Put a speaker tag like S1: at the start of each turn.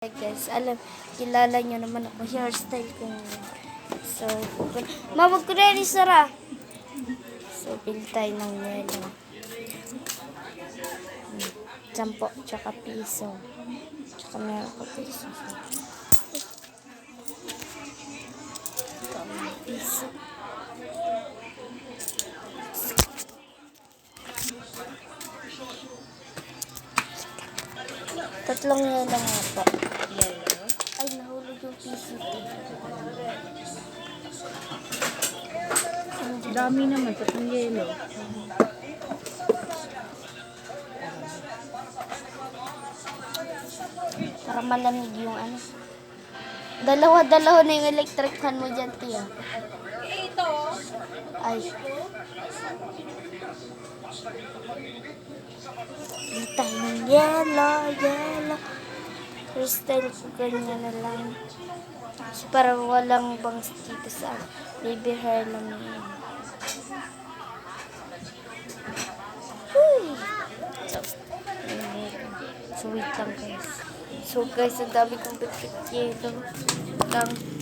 S1: Hey guys, alam, kilala nyo naman ako, hairstyle ko ngayon. So, kukun- Ma, wag ko na Sara. So, bili tayo ng yelo. Hmm, Sampo, tsaka piso. Tsaka meron ko piso. Ito, piso. Tatlong yelo nga po.
S2: Yellow.
S1: Ay, nahulog yung piso.
S2: Dami naman, tatlong yellow.
S1: Para malamig yung ano. Dalawa-dalawa na yung electric fan mo dyan, Tia.
S2: Ito.
S1: Ay. Hindi tayo ng yellow, yellow. Crystal ko ganyan na lang. Kasi para walang bangs dito sa baby hair yun. Huy! So, so wait lang guys. So guys, ang dami kong bitbit yellow. Lang.